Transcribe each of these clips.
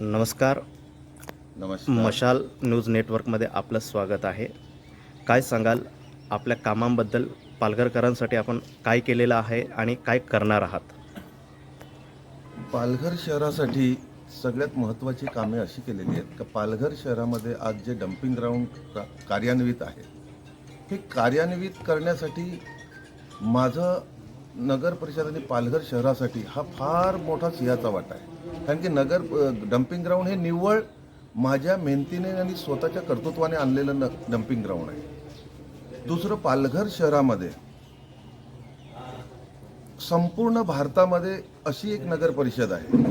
नमस्कार. नमस्कार. मशाल न्यूज नेटवर्कमध्ये आपलं स्वागत आहे. काय सांगाल? आपल्या कामांबद्दल पालघरकरांसाठी आपण काय केलेलं आहे आणि काय करणार आहात? पालघर शहरासाठी सगळ्यात महत्त्वाची कामे अशी केलेली आहेत का पालघर शहरामध्ये आज जे डम्पिंग ग्राउंड का- कार्यान्वित आहे हे कार्यान्वित करण्यासाठी माझं नगर परिषद आणि पालघर शहरासाठी हा फार मोठा सिंहाचा वाटा आहे. कारण की नगर डम्पिंग ग्राउंड हे निव्वळ माझ्या मेहनतीने आणि स्वतःच्या कर्तृत्वाने आणलेलं न डम्पिंग ग्राउंड आहे. दुसरं पालघर शहरामध्ये संपूर्ण भारतामध्ये अशी एक नगर परिषद आहे.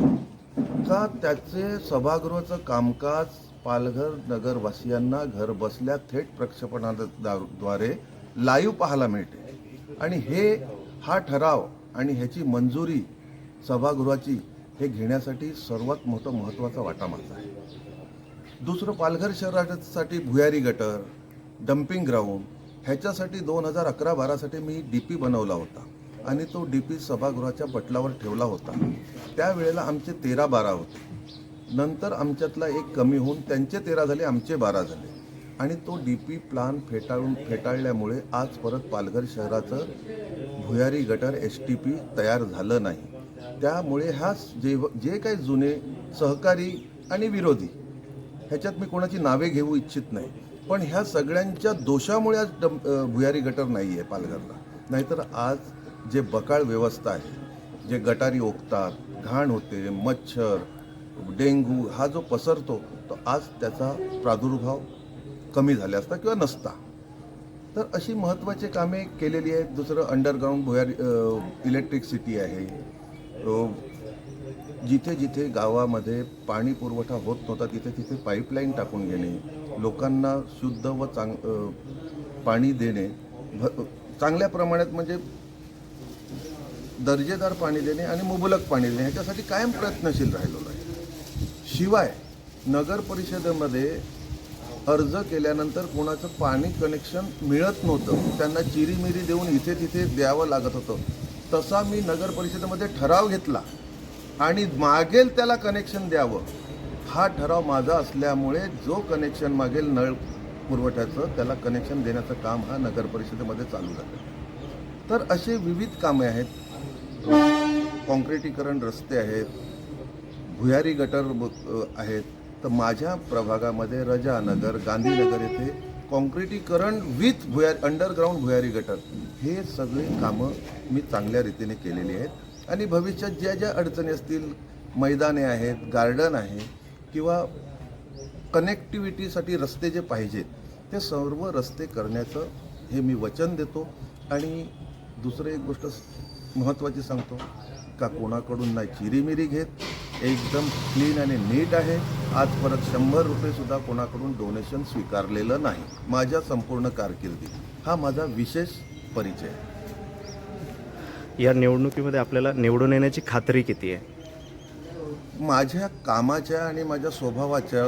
का त्याचे सभागृहाचं कामकाज पालघर नगरवासियांना घर बसल्या थेट प्रक्षेपणाद्वारे लाईव्ह पाहायला मिळते? आणि हे हा ठराव आणि ह्याची मंजुरी सभागृहाची हे घेण्यासाठी सर्वात मोठं महत्त्वाचा वाटा माझा आहे. दुसरं पालघर शहरासाठी भुयारी गटर डम्पिंग ग्राउंड ह्याच्यासाठी दोन हजार अकरा बारासाठी मी डी पी बनवला होता आणि तो डी पी सभागृहाच्या पटलावर ठेवला होता. त्यावेळेला आमचे तेरा बारा होते. नंतर आमच्यातला एक कमी होऊन त्यांचे तेरा झाले आमचे बारा झाले. आणि तो डी पी प्लान फेटाळून फेटाळल्यामुळे आज परत पालघर शहराचं भुयारी गटर एस टी पी तयार झालं नाही. त्यामुळे ह्या जे जे काही जुने सहकारी आणि विरोधी ह्याच्यात मी कोणाची नावे घेऊ इच्छित नाही. पण ह्या सगळ्यांच्या दोषामुळे आज डम भुयारी गटर नाही आहे पालघरला. नाहीतर आज जे बकाळ व्यवस्था आहे जे गटारी ओकतात घाण होते मच्छर डेंगू हा जो पसरतो तो आज त्याचा प्रादुर्भाव कमी झाल्या असता किंवा नसता. तर अशी महत्त्वाची कामे केलेली आहेत. दुसरं अंडरग्राऊंड भुयारी इलेक्ट्रिसिटी आहे. जिथे जिथे गावामध्ये पाणी पुरवठा होत नव्हता तिथे तिथे पाईपलाईन टाकून घेणे लोकांना शुद्ध व चांग पाणी देणे भ चांगल्या प्रमाणात म्हणजे दर्जेदार पाणी देणे आणि मुबलक पाणी देणे ह्याच्यासाठी कायम प्रयत्नशील राहिलेलो आहे. शिवाय नगर परिषदेमध्ये अर्ज केल्यानंतर कोणाचं पाणी कनेक्शन मिळत नव्हतं. त्यांना चिरीमिरी देऊन इथे तिथे द्यावं लागत होतं. तसा मी नगर परिषदेमध्ये ठराव घेतला आणि मागेल त्याला कनेक्शन द्यावं. हा ठराव माझा असल्यामुळे जो कनेक्शन मागेल नळ पुरवठ्याचं त्याला कनेक्शन देण्याचं काम हा नगर परिषदेमध्ये चालू झालं तर असे विविध कामे आहेत. कॉन्क्रिटीकरण रस्ते आहेत. भुयारी गटर आहेत. तर माझ्या प्रभागामध्ये रजानगर गांधीनगर येथे कॉन्क्रिटीकरण विथ भुयार अंडरग्राऊंड भुयारी गटर हे सगळे कामं मी चांगल्या रीतीने केलेली आहेत. आणि भविष्यात ज्या ज्या अडचणी असतील मैदाने आहेत गार्डन आहे किंवा कनेक्टिव्हिटीसाठी रस्ते जे पाहिजेत ते सर्व रस्ते करण्याचं हे मी वचन देतो. आणि दुसरं एक गोष्ट महत्त्वाची सांगतो का कोणाकडून नाही चिरीमिरी घेत एकदम क्लीन आणि नीट आहे. आज परत शंभर रुपयेसुद्धा कोणाकडून डोनेशन स्वीकारलेलं नाही. माझ्या संपूर्ण कारकिर्दीत हा माझा विशेष परिचय. आहे या निवडणुकीमध्ये आपल्याला निवडून येण्याची खात्री किती आहे? माझ्या कामाच्या आणि माझ्या स्वभावाच्या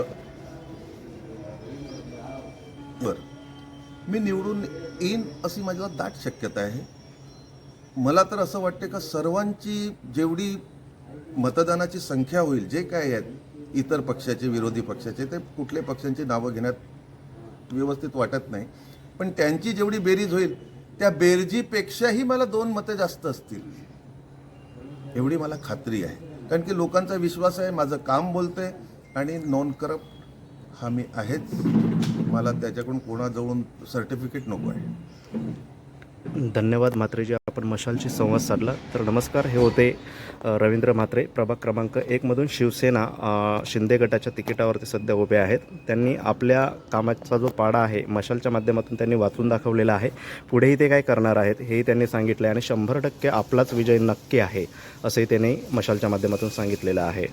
वर. मी निवडून येईन अशी माझ्या दाट शक्यता आहे. मला तर असं वाटते का सर्वांची जेवढी मतदानाची संख्या होईल जे काय आहेत इतर पक्षाचे विरोधी पक्षाचे ते कुठल्या पक्षांची नावं घेण्यात व्यवस्थित वाटत नाही. पण त्यांची जेवढी बेरीज होईल त्या बेरजीपेक्षाही मला दोन मतं जास्त असतील. एवढी मला खात्री आहे. कारण की लोकांचा विश्वास आहे माझं काम बोलतंय आणि नॉन करप्ट हा मी आहेच. मला त्याच्याकडून कोणाजवळून सर्टिफिकेट नको आहे. धन्यवाद म्हात्रेजी आपण मशालशी संवाद साधला. तर नमस्कार हे होते रवींद्र म्हात्रे प्रभाग क्रमांक एकमधून शिवसेना शिंदे गटाच्या तिकिटावरती सध्या उभे आहेत. त्यांनी आपल्या कामाचा जो पाडा आहे मशालच्या माध्यमातून त्यांनी वाचून दाखवलेला आहे. पुढेही ते काय करणार आहेत हेही त्यांनी सांगितलं आहे आणि शंभर टक्के आपलाच विजय नक्की आहे असंही त्यांनी मशालच्या माध्यमातून सांगितलेलं आहे.